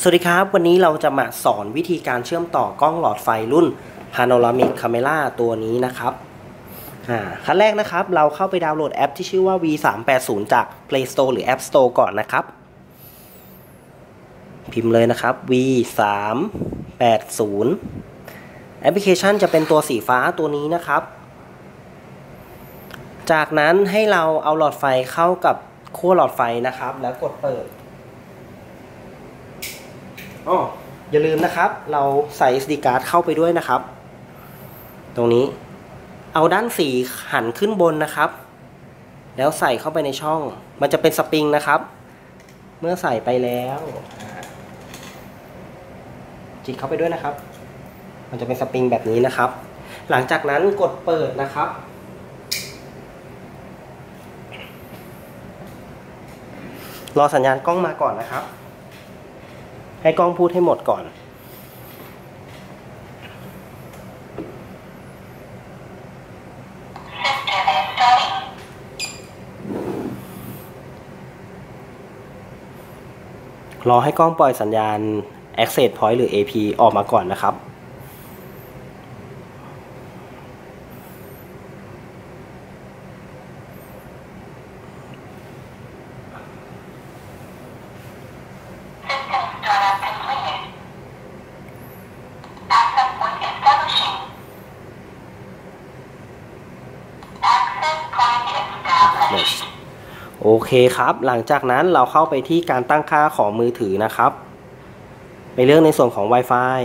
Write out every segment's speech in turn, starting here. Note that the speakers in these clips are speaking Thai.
สวัสดีครับ วันนี้เราจะมาสอนวิธีการเชื่อมต่อกล้องหลอดไฟรุ่น Panoramic Camera ตัวนี้นะครับขั้นแรกนะครับ เราเข้าไปดาวน์โหลดแอปที่ชื่อว่า V380 จาก Play Store หรือ App Store ก่อนนะครับ พิมพ์เลยนะครับ V380 แอปพลิเคชันจะเป็นตัวสีฟ้าตัวนี้นะครับ จากนั้นให้เราเอาหลอดไฟเข้ากับขั้วหลอดไฟนะครับ แล้วกดเปิด อ๋ออย่าลืมนะครับ เราใส่ SD card เข้าไปด้วยนะครับ ตรงนี้ เอาด้านสีหันขึ้นบนนะครับ แล้วใส่เข้าไปในช่อง มันจะเป็นสปริงนะครับ เมื่อใส่ไปแล้ว จิกเข้าไปด้วยนะครับ มันจะเป็นสปริงแบบนี้นะครับ หลังจากนั้นกดเปิดนะครับรอสัญญาณกล้องมาก่อนนะครับ ให้กล้องพูดให้หมดก่อน รอให้กล้องปล่อยสัญญาณ access point หรือ AP ออกมาก่อนนะครับ โอเคครับ หลังจากนั้นเราเข้าไปที่การตั้งค่าของมือถือนะครับ ไปเลือกในส่วนของ Wi-Fi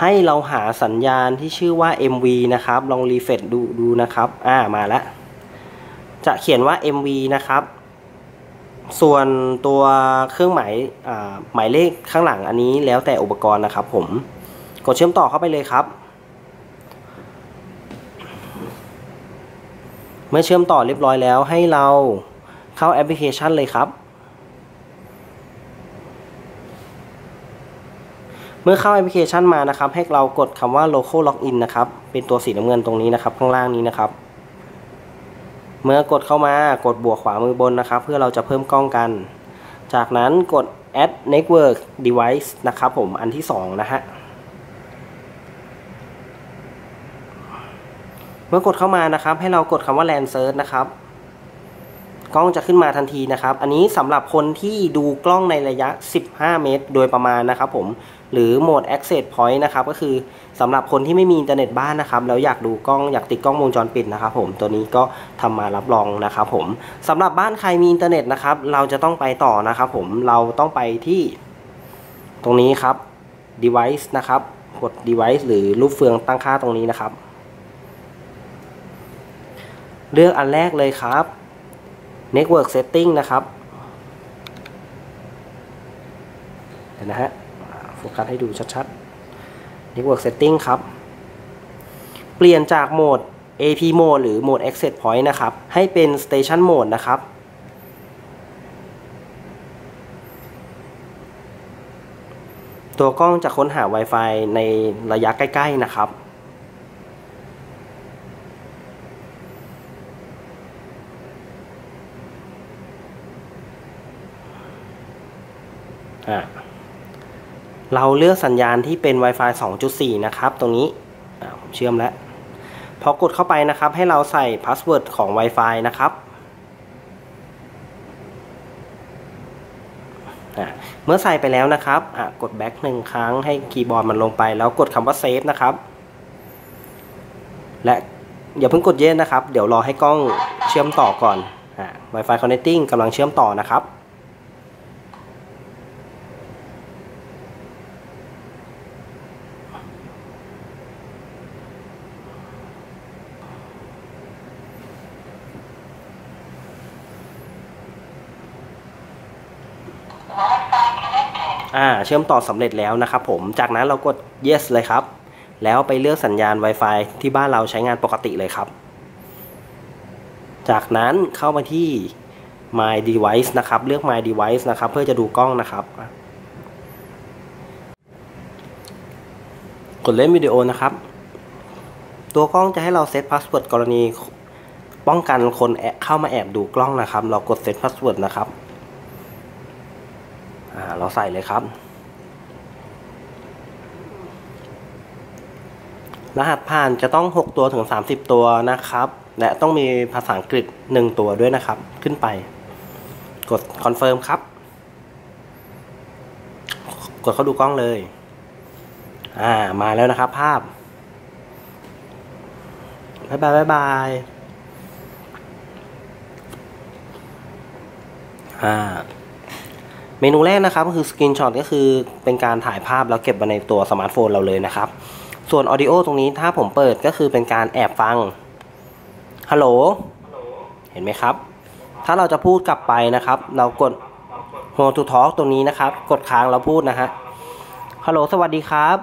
ให้เราหาสัญญาณที่ชื่อว่า MV นะครับ ลองรีเฟรชดูดูนะครับ อ่ามาแล้ว จะเขียนว่า MV นะครับ ส่วนตัวเครื่องหมายอ่าหมายเลขข้างหลังอันนี้แล้วแต่อุปกรณ์นะครับผม กดเชื่อมต่อเข้าไปเลยครับ เมื่อเชื่อมต่อเรียบร้อยแล้วให้เราเข้าแอปพลิเคชันเลยครับ เมื่อเข้าแอปพลิเคชันมานะครับ ให้เรากดคำว่า local login นะครับ เป็นตัวสีน้ำเงินตรงนี้นะครับ ข้างล่างนี้นะครับ เมื่อกดเข้ามากดบวกขวามือบนนะครับ เพื่อเราจะเพิ่มกล้องกัน จากนั้นกด add network device นะครับผมอันที่ 2 นะฮะ เมื่อกดเข้ามานะครับ ให้เรากดคำว่า land search นะครับ กล้องจะขึ้นมาทันทีนะครับ อันนี้สำหรับคนที่ดูกล้องในระยะ 15 เมตร โดยประมาณนะครับผมหรือโหมด access point นะครับ ก็คือสำหรับคนที่ไม่มีอินเทอร์เน็ตบ้านนะครับ แล้วอยากดูกล้องอยากติดกล้องวงจรปิดนะครับ ผมตัวนี้ก็ทำมารับรองนะครับ ผมสำหรับบ้านใครมีอินเทอร์เน็ตนะครับ เราจะต้องไปต่อนะครับผมเราต้องไปที่ ตรงนี้ครับ device นะครับกด device หรือรูปเฟืองตั้งค่าตรงนี้นะครับ เลือกอันแรกเลยครับ Network Setting นะครับเดี๋ยวนะฮะโฟกัสให้ดูชัดๆ Network Setting ครับ เปลี่ยนจากโหมด AP Mode หรือโหมด Access Point นะครับ ให้เป็น Station Mode นะครับตัวกล้องจะค้นหา Wi-Fi ในระยะใกล้ ๆ นะครับ เราเลือกสัญญาณที่เป็น Wi-Fi 2.4 นะครับ ตรงนี้ผมเชื่อมแล้ว พอกดเข้าไปนะครับ ให้เราใส่พาสเวิร์ดของ Wi-Fi นะครับ เมื่อใส่ไปแล้วนะครับกดแบ็กหนึ่งครั้งให้คีย์บอร์ดมันลงไป แล้วกดคำว่าเซฟนะครับ และอย่าเพิ่งกดเย็นนะครับ เดี๋ยวรอให้กล้องเชื่อมต่อก่อน Wi-Fi connecting กำลังเชื่อมต่อนะครับ อ่าเชื่อมต่อสำเร็จแล้วนะครับผมจากนั้นเรากด yes เลยครับ แล้วไปเลือกสัญญาณ Wi-Fi ที่บ้านเราใช้งานปกติเลยครับ จากนั้นเข้ามาที่ my device นะครับเลือก my device นะครับเพื่อจะดูกล้องนะครับ กดเล่นวิดีโอนะครับ ตัวกล้องจะให้เราเซตพาสเวิร์ดกรณีป้องกันคนแอบเข้ามาแอบดูกล้องนะครับ เรากดเซตพาสเวิร์ดนะครับ เราใส่เลยครับ รหัสผ่านจะต้อง 6 ตัวถึง 30 ตัวนะครับ และต้องมีภาษาอังกฤษ 1 ตัวด้วยนะครับ ขึ้นไป กดคอนเฟิร์มครับ กดเข้าดูกล้องเลย อ่า มาแล้วนะครับภาพบายบายบายบายอ่า เมนูแรกนะครับก็คือสกรีนช็อตก็คือเป็นการถ่ายภาพแล้วเก็บไว้ในตัวสมาร์ทโฟนเราเลยนะครับ ส่วนออดิโอตรงนี้ถ้าผมเปิดก็คือเป็นการแอบฟังฮัลโหลเห็นไหมครับ ถ้าเราจะพูดกลับไปนะครับ เรากด h o to Talk ตรงนี้นะครับ กดค้างแล้วพูดนะฮะฮัลโหลสวัสดีครับ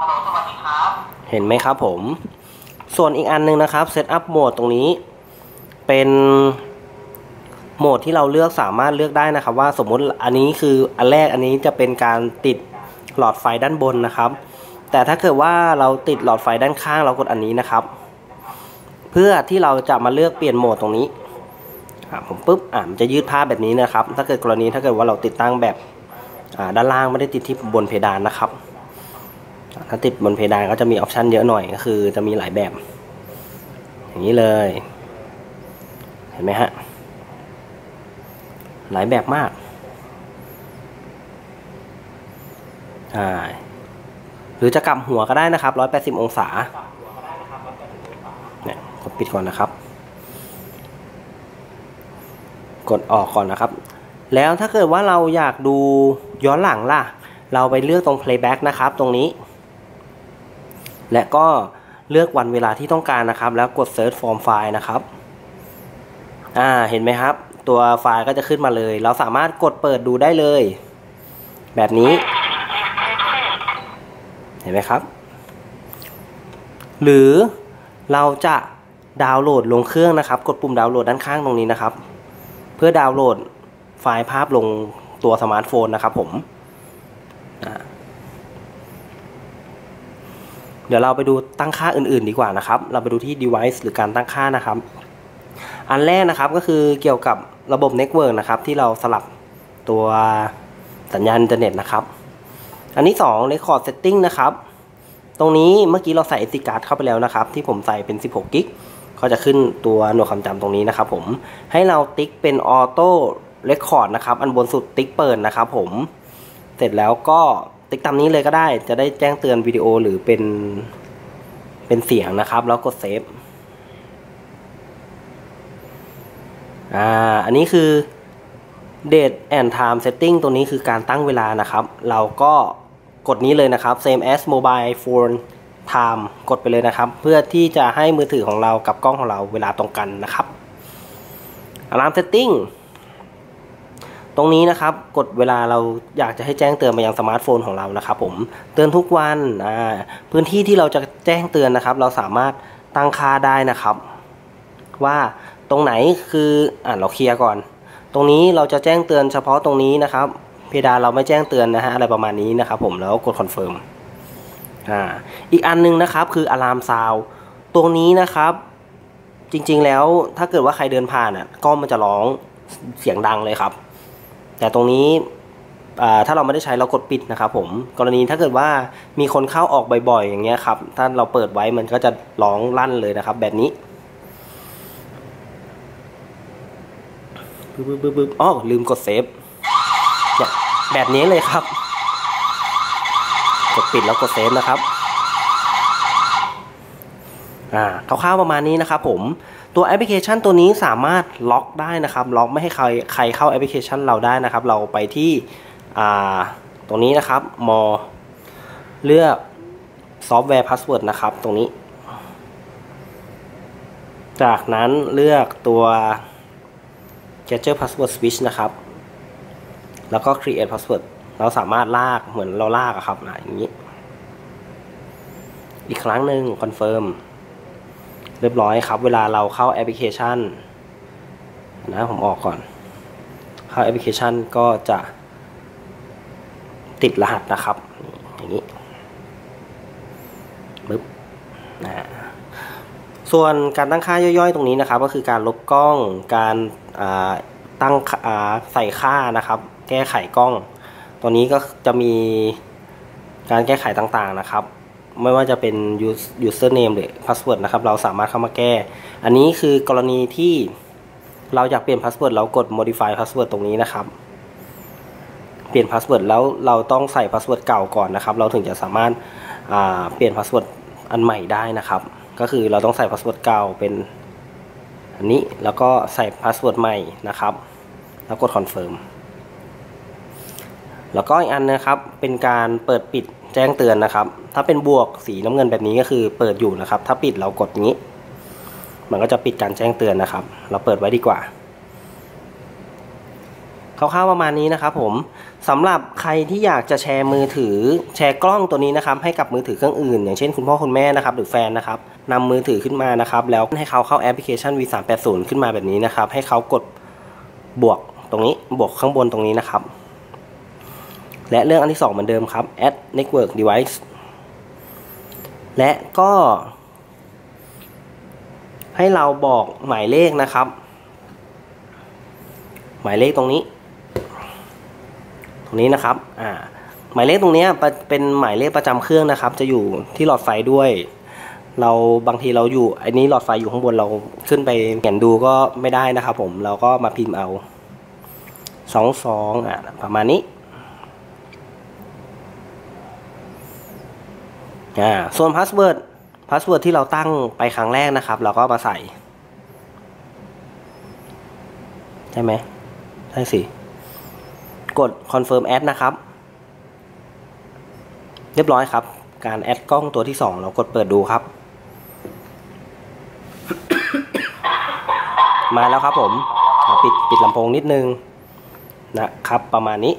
ฮัลโหลสวัสดีครับ เห็นไหมครับผม ส่วนอีกอันหนึงนะครับ Set up Mode ตรงนี้ เป็น โหมดที่เราเลือกสามารถเลือกได้นะครับ ว่าสมมุติอันนี้คืออันแรกอันนี้จะเป็นการติดหลอดไฟด้านบนนะครับ แต่ถ้าเกิดว่าเราติดหลอดไฟด้านข้างเรากดอันนี้นะครับ เพื่อที่เราจะมาเลือกเปลี่ยนโหมดตรงนี้ผมปุ๊บอ่ามันจะยืดภาพแบบนี้นะครับ ถ้าเกิดกรณีถ้าเกิดว่าเราติดตั้งแบบด้านล่างไม่ได้ติดที่บนเพดานนะครับ ถ้าติดบนเพดานก็จะมีออปชันเยอะหน่อยก็คือจะมีหลายแบบ อย่างนี้เลย เห็นไหมฮะ หลายแบบมากใช่หรือจะกลับหัวก็ได้นะครับ 180 องศาเนี่ยกดปิดก่อนนะครับ กดออกก่อนนะครับ แล้วถ้าเกิดว่าเราอยากดูย้อนหลังล่ะ เราไปเลือกตรง playback นะครับ ตรงนี้ และก็เลือกวันเวลาที่ต้องการนะครับ แล้วกด search form file นะครับ อ่า เห็นไหมครับ ตัวไฟล์ก็จะขึ้นมาเลย เราสามารถกดเปิดดูได้เลย แบบนี้ เห็นไหมครับ หรือเราจะดาวน์โหลดลงเครื่องนะครับ กดปุ่มดาวน์โหลดด้านข้างตรงนี้นะครับ เพื่อดาวน์โหลดไฟล์ภาพลงตัวสมาร์ทโฟนนะครับผมเดี๋ยวเราไปดูตั้งค่าอื่นๆดีกว่านะครับ เราไปดูที่ device หรือการตั้งค่านะครับ อันแรกนะครับก็คือเกี่ยวกับ ระบบเน็ตเวิร์กนะครับ ที่เราสลับตัวสัญญาณอินเทอร์เน็ตนะครับ อันที่2 Record Setting นะครับ ตรงนี้เมื่อกี้เราใส่ SD card เข้าไปแล้วนะครับ ที่ผมใส่เป็น 16กิกก็จะขึ้นตัวหน่วยความจำตรงนี้นะครับ ผมให้เราติ๊กเป็นออโต้เรคคอร์ดนะครับ อันบนสุดติ๊กเปิดนะครับ ผมเสร็จแล้วก็ติ๊กตามนี้เลยก็ได้ จะได้แจ้งเตือนวิดีโอหรือเป็นเป็นเสียงนะครับ แล้วกดเซฟ อ่าอันนี้คือ date and time setting ตัวนี้คือการตั้งเวลานะครับ เราก็กดนี้เลยนะครับ same as mobile phone time กดไปเลยนะครับ เพื่อที่จะให้มือถือของเรากับกล้องของเราเวลาตรงกันนะครับ alarm setting ตรงนี้นะครับ กดเวลาเราอยากจะให้แจ้งเตือนมายังสมาร์ทโฟนของเรานะครับผมเตือนทุกวันอ่าพื้นที่ที่เราจะแจ้งเตือนนะครับ เราสามารถตั้งค่าได้นะครับ ว่า ตรงไหนคืออ่าเราเคลียร์ก่อน ตรงนี้เราจะแจ้งเตือนเฉพาะตรงนี้นะครับ เพดานเราไม่แจ้งเตือนนะฮะอะไรประมาณนี้นะครับ ผมแล้วกดคอนเฟิร์มอ่าอีกอันหนึงนะครับคืออะลามซาวตรงนี้นะครับ จริงๆแล้วถ้าเกิดว่าใครเดินผ่านอะกล้องมันจะร้องเสียงดังเลยครับ แต่ตรงนี้อ่าถ้าเราไม่ได้ใช้เรากดปิดนะครับผมกรณีถ้าเกิดว่ามีคนเข้าออกบ่อยๆ อย่างเงี้ยครับ ถ้าเราเปิดไว้มันก็จะร้องลั่นเลยนะครับ แบบนี้ ปึ๊บปึ๊บปึ๊บอ๋อลืมกดเซฟเนี่ยแบบนี้เลยครับ กดปิดแล้วกดเซฟนะครับอ่าคร่าวๆประมาณนี้นะครับผมตัวแอปพลิเคชันตัวนี้สามารถล็อกได้นะครับ ล็อกไม่ให้ใครใครเข้าแอปพลิเคชันเราได้นะครับ เราไปที่อ่าตรงนี้นะครับมอเลือกซอฟต์แวร์พาสเวิร์ดนะครับ ตรงนี้ จากนั้นเลือกตัว Capture Password Switch นะครับ แล้วก็ Create Password เราสามารถลากเหมือนเราลากอะครับนะอย่างนี้ อีกครั้งหนึ่ง Confirm เรียบร้อยครับ เวลาเราเข้าแอปพลิเคชันนะผมออกก่อน เข้าแอปพลิเคชันก็จะติดรหัสนะครับ อย่างนี้ปึ๊บนะฮะส่วนการตั้งค่าย่อยๆ ตรงนี้นะครับ ก็คือการลบกล้องการ ตั้งใส่ค่านะครับ แก้ไขกล้อง ตัวนี้ก็จะมีการแก้ไขต่างๆนะครับ ไม่ว่าจะเป็น username หรือ password นะครับ เราสามารถเข้ามาแก้ อันนี้คือกรณีที่เราอยากเปลี่ยน password เรากด modify password ตรงนี้นะครับ เปลี่ยน password แล้วเราต้องใส่ password เก่าก่อนนะครับ เราถึงจะสามารถเปลี่ยน password อันใหม่ได้นะครับ ก็คือเราต้องใส่ password เก่าเป็น อันนี้แล้วก็ใส่ password ใหม่นะครับ แล้วกด confirm แล้วก็อีกอันนะครับเป็นการเปิดปิดแจ้งเตือนนะครับ ถ้าเป็นบวกสีน้ำเงินแบบนี้ก็คือเปิดอยู่นะครับ ถ้าปิดเรากดนี้ มันก็จะปิดการแจ้งเตือนนะครับ เราเปิดไว้ดีกว่าคร่าวๆประมาณนี้นะครับผมสำหรับใครที่อยากจะแชร์มือถือแชร์กล้องตัวนี้นะครับ ให้กับมือถือเครื่องอื่น อย่างเช่นคุณพ่อคุณแม่นะครับ หรือแฟนนะครับ นำมือถือขึ้นมานะครับ แล้วให้เขาเข้าแอปพลิเคชัน V380 ขึ้นมาแบบนี้นะครับ ให้เขากดบวกตรงนี้บวกข้างบนตรงนี้นะครับ และเรื่องอันที่ 2 เหมือนเดิมครับ add network device และก็ ให้เราบอกหมายเลขนะครับ หมายเลขตรงนี้ ตรงนี้นะครับอ่าหมายเลขตรงนี้เป็นหมายเลขประจำเครื่องนะครับ จะอยู่ที่หลอดไฟด้วย เราบางทีเราอยู่อันนี้หลอดไฟอยู่ข้างบนเราขึ้นไปเห็นดูก็ไม่ได้นะครับผมเราก็มาพิมพ์เอาสองสองอ่าประมาณนี้อ่าส่วนพาสเวิร์ดพาสเวิร์ดที่เราตั้งไปครั้งแรกนะครับ เราก็มาใส่ ใช่ไหมใช่สิ กด confirm add นะครับ เรียบร้อยครับ การแอดกล้องตัวที่ 2 เรากดเปิดดูครับ มาแล้วครับผมปิดปิดลำโพงนิดนึงนะครับประมาณนี้